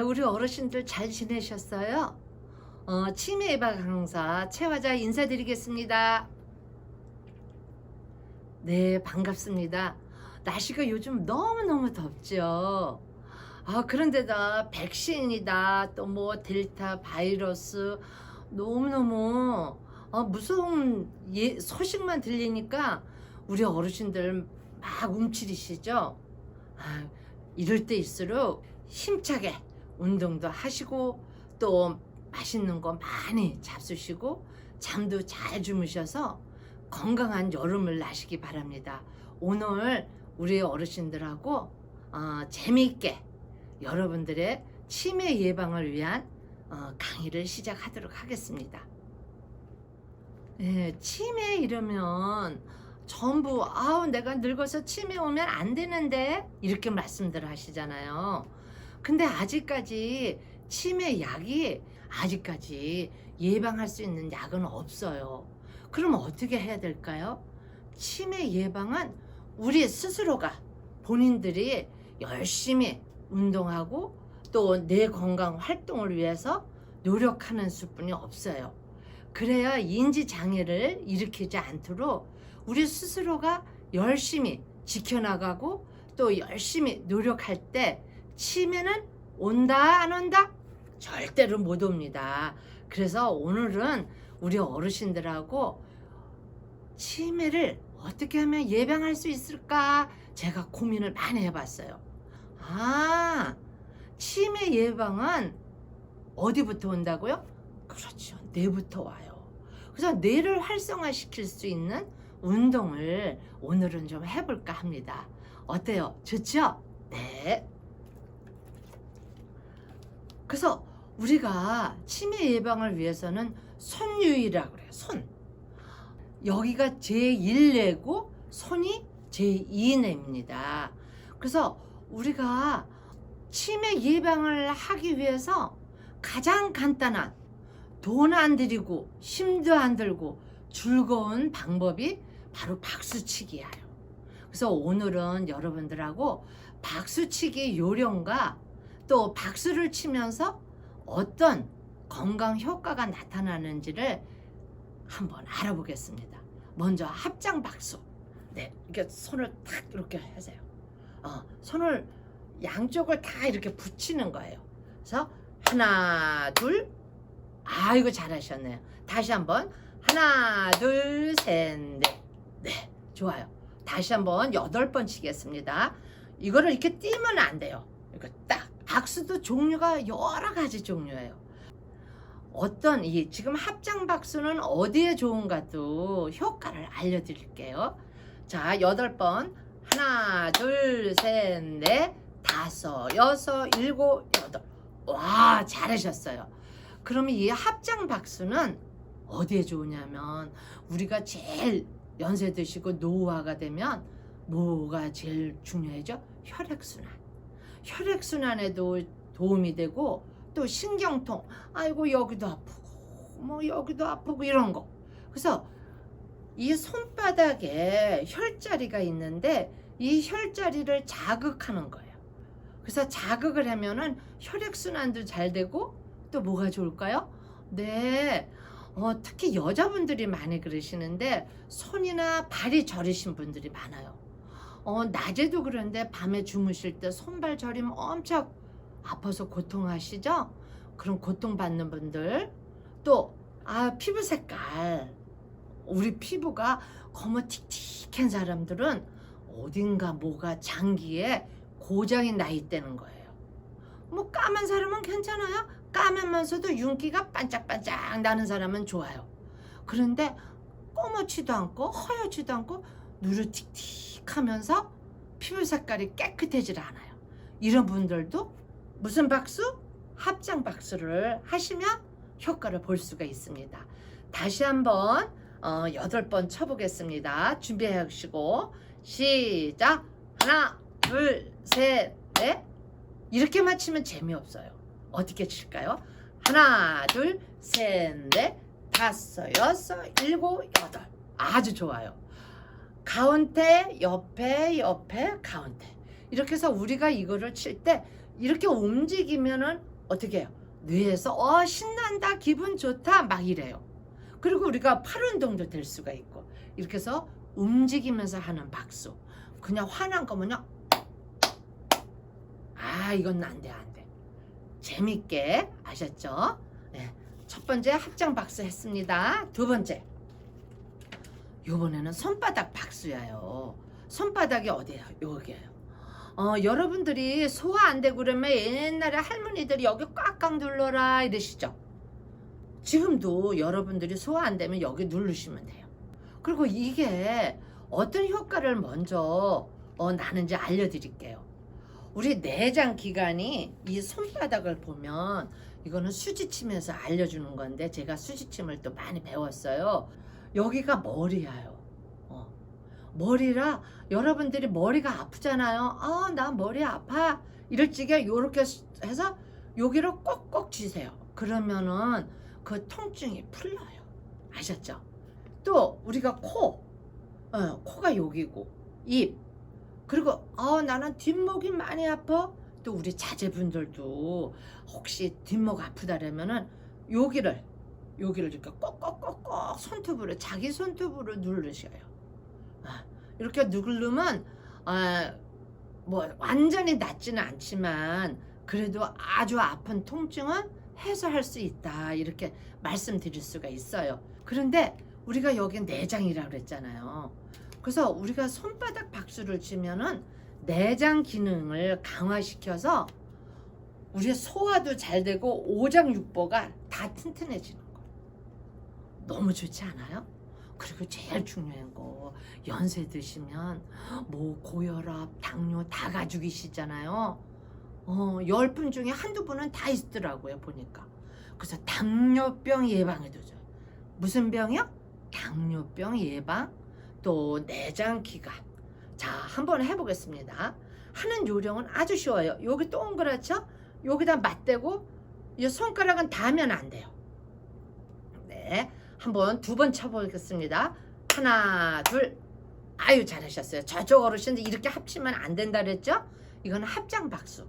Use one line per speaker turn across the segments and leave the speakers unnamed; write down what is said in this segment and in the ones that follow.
아, 우리 어르신들 잘 지내셨어요? 어, 치매 예방 강사 최화자 인사드리겠습니다. 네, 반갑습니다. 날씨가 요즘 너무너무 덥죠. 아, 그런데다 백신이다, 또 뭐 델타 바이러스 너무너무 어, 무서운 예, 소식만 들리니까 우리 어르신들 막 움츠리시죠? 아, 이럴 때일수록 힘차게 운동도 하시고 또 맛있는 거 많이 잡수시고 잠도 잘 주무셔서 건강한 여름을 나시기 바랍니다. 오늘 우리 어르신들하고 어, 재미있게 여러분들의 치매 예방을 위한 어, 강의를 시작하도록 하겠습니다. 네, 치매 이러면 전부 아우 내가 늙어서 치매 오면 안 되는데 이렇게 말씀들 하시잖아요. 근데 아직까지 치매 약이 아직까지 예방할 수 있는 약은 없어요. 그럼 어떻게 해야 될까요? 치매 예방은 우리 스스로가 본인들이 열심히 운동하고 또 내 건강 활동을 위해서 노력하는 수뿐이 없어요. 그래야 인지 장애를 일으키지 않도록 우리 스스로가 열심히 지켜나가고 또 열심히 노력할 때 치매는 온다 안 온다? 절대로 못 옵니다. 그래서 오늘은 우리 어르신들하고 치매를 어떻게 하면 예방할 수 있을까 제가 고민을 많이 해봤어요. 아, 치매 예방은 어디부터 온다고요? 그렇죠. 뇌부터 와요. 그래서 뇌를 활성화시킬 수 있는 운동을 오늘은 좀 해볼까 합니다. 어때요? 좋죠? 네. 그래서 우리가 치매 예방을 위해서는 손유의라고 그래요. 손. 여기가 제1뇌고 손이 제2뇌입니다. 그래서 우리가 치매 예방을 하기 위해서 가장 간단한 돈 안 들이고 힘도 안 들고 즐거운 방법이 바로 박수치기예요. 그래서 오늘은 여러분들하고 박수치기 요령과 또 박수를 치면서 어떤 건강 효과가 나타나는지를 한번 알아보겠습니다. 먼저 합장 박수. 네, 이렇게 손을 탁 이렇게 하세요. 어, 손을 양쪽을 다 이렇게 붙이는 거예요. 그래서 하나, 둘, 아이고 잘하셨네요. 다시 한번 하나, 둘, 셋, 넷. 네, 좋아요. 다시 한번 여덟 번 치겠습니다. 이거를 이렇게 띄면 안 돼요. 이거 딱 박수도 종류가 여러 가지 종류예요. 어떤 이 지금 합장 박수는 어디에 좋은가 도 효과를 알려드릴게요. 자, 여덟 번 하나, 둘, 셋, 넷, 다섯, 여섯, 일곱, 여덟. 와, 잘하셨어요. 그러면 이 합장 박수는 어디에 좋으냐면 우리가 제일 연세 드시고 노후화가 되면 뭐가 제일 중요하죠? 혈액순환. 혈액순환에도 도움이 되고 또 신경통. 아이고 여기도 아프고 뭐 여기도 아프고 이런 거. 그래서 이 손바닥에 혈자리가 있는데 이 혈자리를 자극하는 거예요. 그래서 자극을 하면은 혈액순환도 잘 되고 또 뭐가 좋을까요? 네. 어, 특히 여자분들이 많이 그러시는데 손이나 발이 저리신 분들이 많아요. 어, 낮에도 그런데 밤에 주무실 때 손발 저리면 엄청 아파서 고통하시죠? 그런 고통받는 분들 또 아, 피부 색깔 우리 피부가 거머틱틱한 사람들은 어딘가 뭐가 장기에 고장이 나 있다는 거예요. 뭐 까만 사람은 괜찮아요. 까면면서도 윤기가 반짝반짝 나는 사람은 좋아요. 그런데 꼬맣지도 않고 허옇지도 않고 누르틱틱 하면서 피부 색깔이 깨끗해질 않아요. 이런 분들도 무슨 박수? 합장 박수를 하시면 효과를 볼 수가 있습니다. 다시 한번 어, 여덟 번 쳐보겠습니다. 준비해 주시고 시작 하나 둘 셋 넷 이렇게 맞히면 재미없어요. 어떻게 칠까요? 하나 둘 셋 넷 다섯 여섯 일곱 여덟 아주 좋아요. 가운데 옆에 옆에 가운데 이렇게 해서 우리가 이거를 칠 때 이렇게 움직이면은 어떻게 해요? 뇌에서 어 신난다 기분 좋다 막 이래요. 그리고 우리가 팔 운동도 될 수가 있고 이렇게 해서 움직이면서 하는 박수. 그냥 화난 거면요. 아 이건 안돼 안 돼. 재밌게 아셨죠? 네. 첫 번째 합장 박수 했습니다. 두 번째. 요번에는 손바닥 박수예요. 손바닥이 어디예요? 여기예요. 어, 여러분들이 소화 안 되고 그러면 옛날에 할머니들이 여기 꽉꽉 눌러라 이러시죠. 지금도 여러분들이 소화 안 되면 여기 누르시면 돼요. 그리고 이게 어떤 효과를 먼저 어, 나는지 알려드릴게요. 우리 내장 기관이 이 손바닥을 보면 이거는 수지침에서 알려주는 건데 제가 수지침을 또 많이 배웠어요. 여기가 머리야요. 어. 머리라 여러분들이 머리가 아프잖아요. 아, 나 머리 아파. 이럴 적에 요렇게 해서 여기를 꼭꼭 쥐세요. 그러면은 그 통증이 풀려요. 아셨죠? 또 우리가 코, 어, 코가 여기고 입, 그리고 어, 나는 뒷목이 많이 아파. 또 우리 자제분들도 혹시 뒷목 아프다라면은 여기를 여기를 이렇게 꼭꼭꼭꼭 손톱으로 자기 손톱으로 누르셔요. 아, 이렇게 누르면 아, 뭐 완전히 낫지는 않지만 그래도 아주 아픈 통증은 해소할 수 있다 이렇게 말씀드릴 수가 있어요. 그런데 우리가 여기 내장이라고 그랬잖아요. 그래서 우리가 손바닥 박수를 치면은 내장 기능을 강화시켜서 우리의 소화도 잘 되고 오장육부가 다 튼튼해지는. 너무 좋지 않아요? 그리고 제일 중요한 거 연세 드시면 뭐 고혈압, 당뇨 다 가지고 계시잖아요. 어, 열 분 중에 한두 분은 다 있더라고요, 보니까. 그래서 당뇨병 예방에도 좋아요. 무슨 병이요? 당뇨병 예방, 또 내장 기관. 자, 한번 해보겠습니다. 하는 요령은 아주 쉬워요. 여기 동그랗죠? 여기다 맞대고 이 손가락은 닿으면 안 돼요. 네, 한번 두 번 쳐보겠습니다. 하나, 둘. 아유 잘하셨어요. 저쪽 어르신들 이렇게 합치면 안 된다 그랬죠? 이건 합장 박수.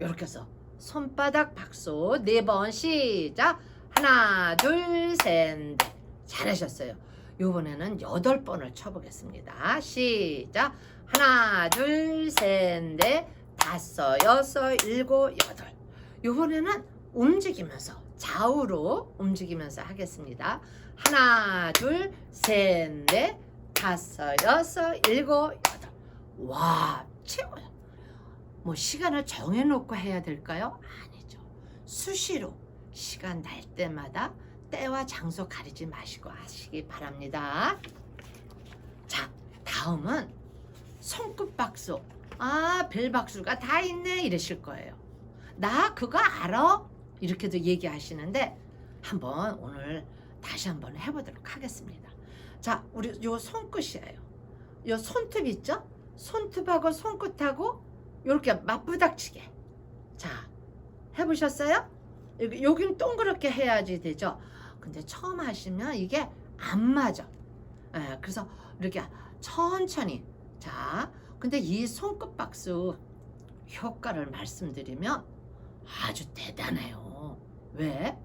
이렇게 해서 손바닥 박수 네 번 시작. 하나, 둘, 셋, 넷. 잘하셨어요. 요번에는 여덟 번을 쳐보겠습니다. 시작. 하나, 둘, 셋, 넷, 다섯, 여섯, 일곱, 여덟. 요번에는 움직이면서 좌우로 움직이면서 하겠습니다. 하나, 둘, 셋, 넷, 다섯, 여섯, 일곱, 여덟. 와, 최고야. 뭐 시간을 정해놓고 해야 될까요? 아니죠. 수시로 시간 날 때마다 때와 장소 가리지 마시고 하시기 바랍니다. 자, 다음은 손끝 박수. 아, 벨 박수가 다 있네 이러실 거예요. 나 그거 알아? 이렇게도 얘기하시는데 한번 오늘 다시 한번 해보도록 하겠습니다. 자, 우리 요 손끝이에요. 요 손톱 있죠? 손톱하고 손끝하고 이렇게 맞부닥치게. 자, 해보셨어요? 여기, 여긴 동그랗게 해야지 되죠? 근데 처음 하시면 이게 안 맞아. 예, 그래서 이렇게 천천히. 자, 근데 이 손끝 박수 효과를 말씀드리면 아주 대단해요. 왜?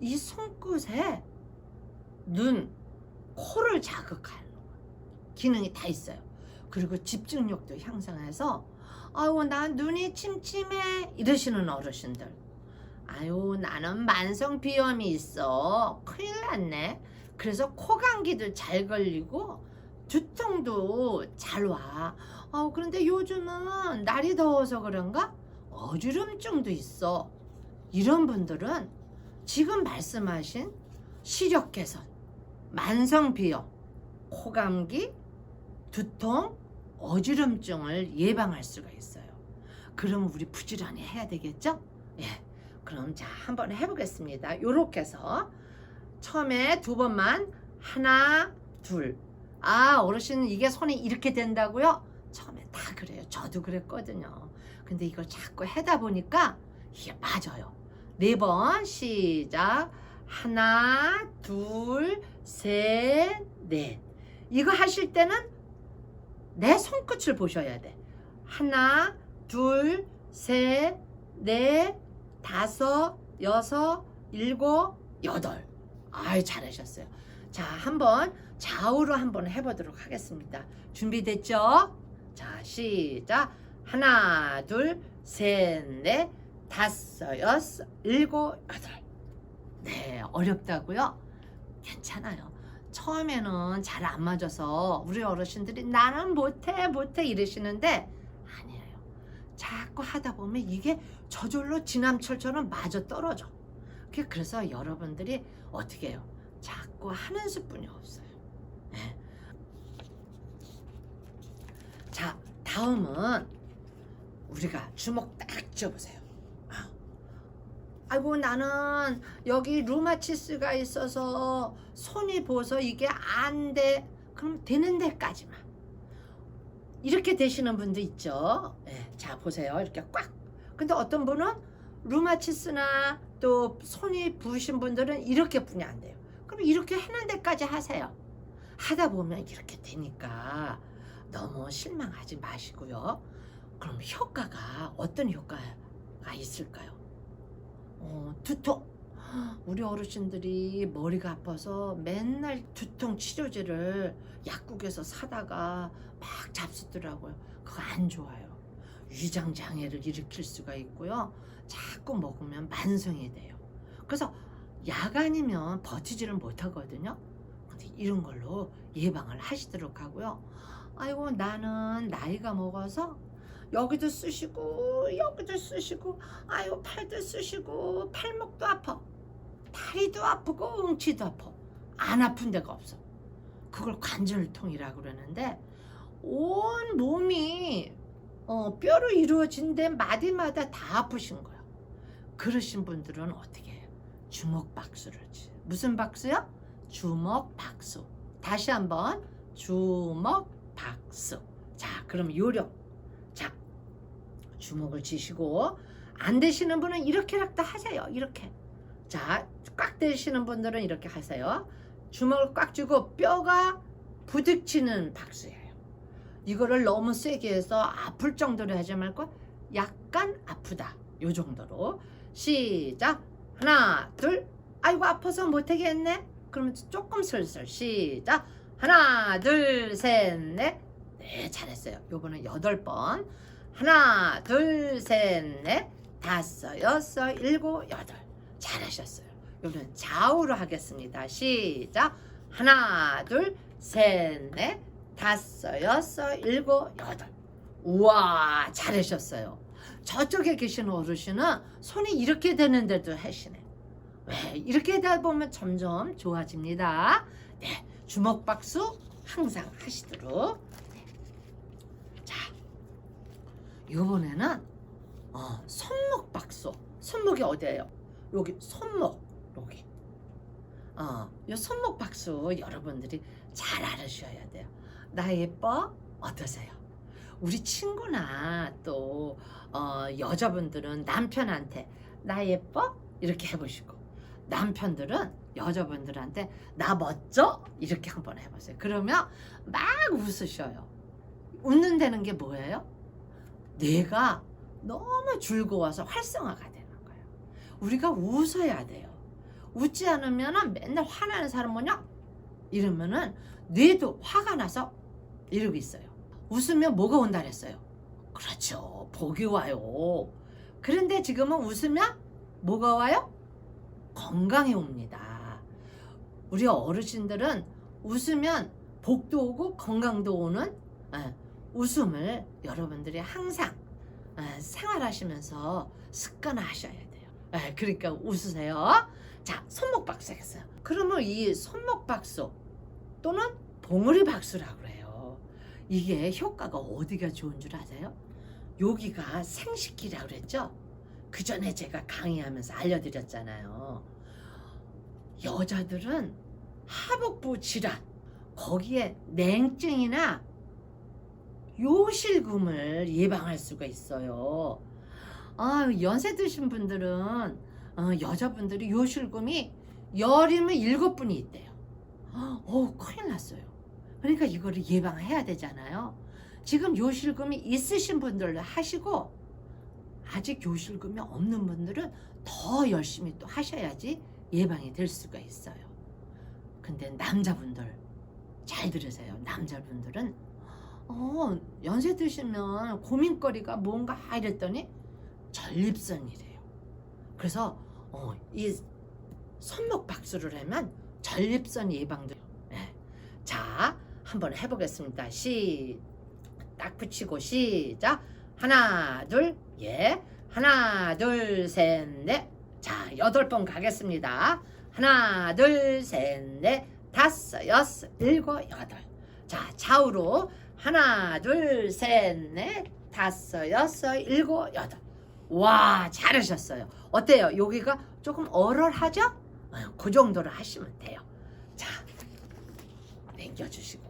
이 손끝에 눈, 코를 자극하는 기능이 다 있어요. 그리고 집중력도 향상해서 아유 난 눈이 침침해 이러시는 어르신들. 아유 나는 만성 비염이 있어. 큰일 났네. 그래서 코 감기도 잘 걸리고 두통도 잘 와. 어, 그런데 요즘은 날이 더워서 그런가? 어지럼증도 있어 이런 분들은 지금 말씀하신 시력 개선 만성 비염 코 감기 두통 어지럼증을 예방할 수가 있어요. 그럼 우리 부지런히 해야 되겠죠? 예. 그럼 자, 한번 해보겠습니다. 요렇게 해서 처음에 두 번만 하나, 둘. 아, 어르신은 이게 손이 이렇게 된다고요? 처음에 다 그래요. 저도 그랬거든요. 근데 이걸 자꾸 하다 보니까 이게 맞아요. 네 번 시작. 하나, 둘, 셋, 넷. 이거 하실 때는 내 손끝을 보셔야 돼. 하나, 둘, 셋, 넷, 다섯, 여섯, 일곱, 여덟. 아이, 잘하셨어요. 자, 한번 좌우로 한번 해보도록 하겠습니다. 준비됐죠? 자, 시작. 하나, 둘, 셋, 넷, 다섯, 여섯, 일곱, 여덟. 네, 어렵다고요? 괜찮아요. 처음에는 잘 안 맞아서 우리 어르신들이 나는 못해, 못해 이러시는데 아니에요. 자꾸 하다 보면 이게 저절로 지남철처럼 맞아 떨어져. 그래서 여러분들이 어떻게 해요? 자꾸 하는 수뿐이 없어요. 네. 자, 다음은 우리가 주먹 딱 쥐어보세요. 아, 아이고 나는 여기 루마티스가 있어서 손이 보서 이게 안 돼. 그럼 되는 데까지만. 이렇게 되시는 분도 있죠. 예, 자 보세요. 이렇게 꽉. 근데 어떤 분은 루마티스나 또 손이 부으신 분들은 이렇게 분이 안 돼요. 그럼 이렇게 하는 데까지 하세요. 하다 보면 이렇게 되니까 너무 실망하지 마시고요. 그럼 효과가 어떤 효과가 있을까요? 어, 두통. 우리 어르신들이 머리가 아파서 맨날 두통 치료제를 약국에서 사다가 막 잡수더라고요. 그거 안 좋아요. 위장 장애를 일으킬 수가 있고요. 자꾸 먹으면 만성이 돼요. 그래서 약 아니면 버티지를 못하거든요. 근데 이런 걸로 예방을 하시도록 하고요. 아이고 나는 나이가 먹어서 여기도 쓰시고 여기도 쓰시고 아이고 팔도 쓰시고 팔목도 아파. 다리도 아프고 웅치도 아파. 안 아픈 데가 없어. 그걸 관절통이라고 그러는데 온 몸이 어, 뼈로 이루어진 데 마디마다 다 아프신 거야. 그러신 분들은 어떻게 해요? 주먹 박수를 치. 무슨 박수요? 주먹 박수. 다시 한번 주먹 박수. 자 그럼 요령. 자 주먹을 쥐시고 안 되시는 분은 이렇게라도 하세요. 이렇게. 자 꽉 되시는 분들은 이렇게 하세요. 주먹을 꽉 쥐고 뼈가 부딪히는 박수예요. 이거를 너무 세게 해서 아플 정도로 하지 말고 약간 아프다. 요 정도로. 시작. 하나 둘. 아이고 아파서 못 하겠네. 그러면 조금 슬슬 시작. 하나 둘 셋 넷. 네 잘했어요. 요번엔 여덟 번 하나 둘 셋 넷. 다섯 여섯 일곱 여덟. 잘하셨어요. 요번엔 좌우로 하겠습니다. 시작. 하나 둘 셋 넷. 다섯 여섯 일곱 여덟. 우와 잘하셨어요. 저쪽에 계신 어르신은 손이 이렇게 되는데도 하시네. 왜? 이렇게 하다 보면 점점 좋아집니다. 네 주먹 박수 항상 하시도록 네. 자 이번에는 어, 손목 박수 손목이 어디예요? 여기 손목 여기. 어, 이 손목 박수 여러분들이 잘 알으셔야 돼요. 나 예뻐? 어떠세요? 우리 친구나 또 어, 여자분들은 남편한테 나 예뻐? 이렇게 해보시고 남편들은 여자분들한테 나 멋져? 이렇게 한번 해보세요. 그러면 막 웃으셔요. 웃는다는 게 뭐예요? 내가 너무 즐거워서 활성화가 되는 거예요. 우리가 웃어야 돼요. 웃지 않으면 맨날 화나는 사람 뭐냐? 이러면은 뇌도 화가 나서 이러고 있어요. 웃으면 뭐가 온다 그랬어요? 그렇죠. 복이 와요. 그런데 지금은 웃으면 뭐가 와요? 건강이 옵니다. 우리 어르신들은 웃으면 복도 오고 건강도 오는 예, 웃음을 여러분들이 항상 예, 생활하시면서 습관화하셔야 돼요. 예, 그러니까 웃으세요. 자, 손목 박수 하겠어요. 그러면 이 손목 박수 또는 봉우리 박수라고 해요. 이게 효과가 어디가 좋은 줄 아세요? 여기가 생식기라고 그랬죠? 그 전에 제가 강의하면서 알려드렸잖아요. 여자들은 하복부 질환, 거기에 냉증이나 요실금을 예방할 수가 있어요. 아, 연세 드신 분들은 어, 여자분들이 요실금이 열이면 일곱 분이 있대요. 어, 큰일 났어요. 그러니까 이거를 예방해야 되잖아요. 지금 요실금이 있으신 분들 하시고 아직 요실금이 없는 분들은 더 열심히 또 하셔야지 예방이 될 수가 있어요. 근데 남자분들 잘 들으세요. 남자분들은 어, 연세 드시면 고민거리가 뭔가 이랬더니 전립선이래요. 그래서 어, 이 손목 박수를 하면 전립선 예방돼요. 네. 자, 한번 해보겠습니다. 시, 딱 붙이고 시작. 하나, 둘, 예. 하나, 둘, 셋, 넷. 자, 여덟 번 가겠습니다. 하나, 둘, 셋, 넷, 다섯, 여섯, 일곱, 여덟. 자, 좌우로 하나, 둘, 셋, 넷, 다섯, 여섯, 일곱, 여덟. 와, 잘하셨어요. 어때요? 여기가 조금 얼얼하죠? 어, 그 정도로 하시면 돼요. 자, 남겨주시고.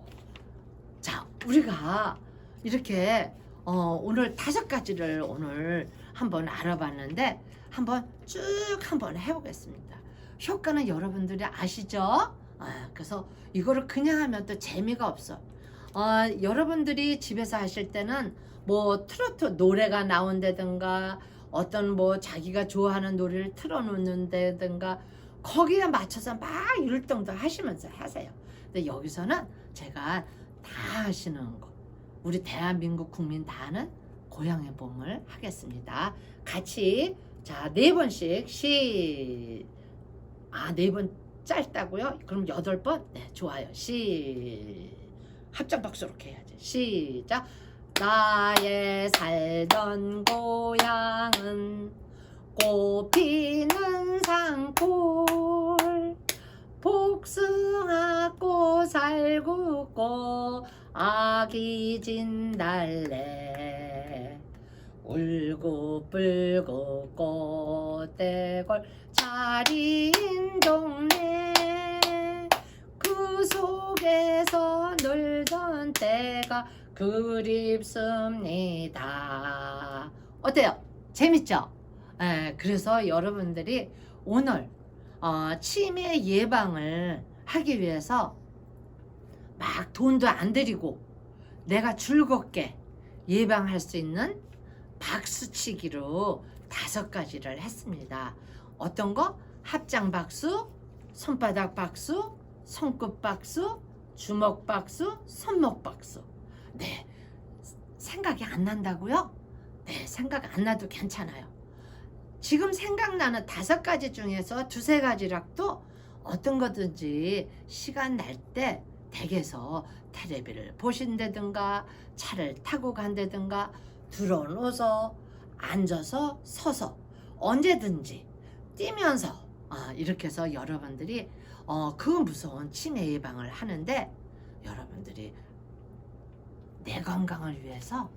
자, 우리가 이렇게 어, 오늘 다섯 가지를 오늘 한번 알아봤는데 한번 쭉 한번 해보겠습니다. 효과는 여러분들이 아시죠? 아, 그래서 이거를 그냥 하면 또 재미가 없어. 어, 여러분들이 집에서 하실 때는 뭐 트로트 노래가 나온다든가 어떤 뭐 자기가 좋아하는 노래를 틀어놓는다든가 거기에 맞춰서 막 율동도 하시면서 하세요. 근데 여기서는 제가 다 하시는 거 우리 대한민국 국민 다 하는 고향의 봄을 하겠습니다. 같이 자 네 번씩 시아네번 짧다고요? 그럼 여덟 번? 네 좋아요. 시 합장 박수 이렇게 해야지. 시작. 나의 살던 고향은 꽃피는 산골 복숭아꽃 살구꽃 아기 진달래 울고 불고 꽃대골 자리인 동네 그 속에서 놀던 때가 그립습니다 어때요? 재밌죠? 예, 그래서 여러분들이 오늘 어, 치매 예방을 하기 위해서 막 돈도 안 들이고 내가 즐겁게 예방할 수 있는 박수치기로 다섯 가지를 했습니다. 어떤 거? 합장 박수, 손바닥 박수, 손끝 박수, 주먹 박수, 손목 박수. 네. 생각이 안 난다고요? 네, 생각 안 나도 괜찮아요. 지금 생각나는 다섯 가지 중에서 두세 가지락도 어떤 거든지 시간 날 때 댁에서 테레비를 보신다든가 차를 타고 간다든가 들어놓아서 앉아서 서서 언제든지 뛰면서 아, 이렇게 해서 여러분들이 어, 그 무서운 치매 예방을 하는데 여러분들이 내 건강을 위해서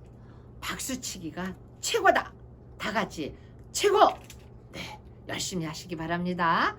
박수치기가 최고다. 다 같이 최고! 네, 열심히 하시기 바랍니다.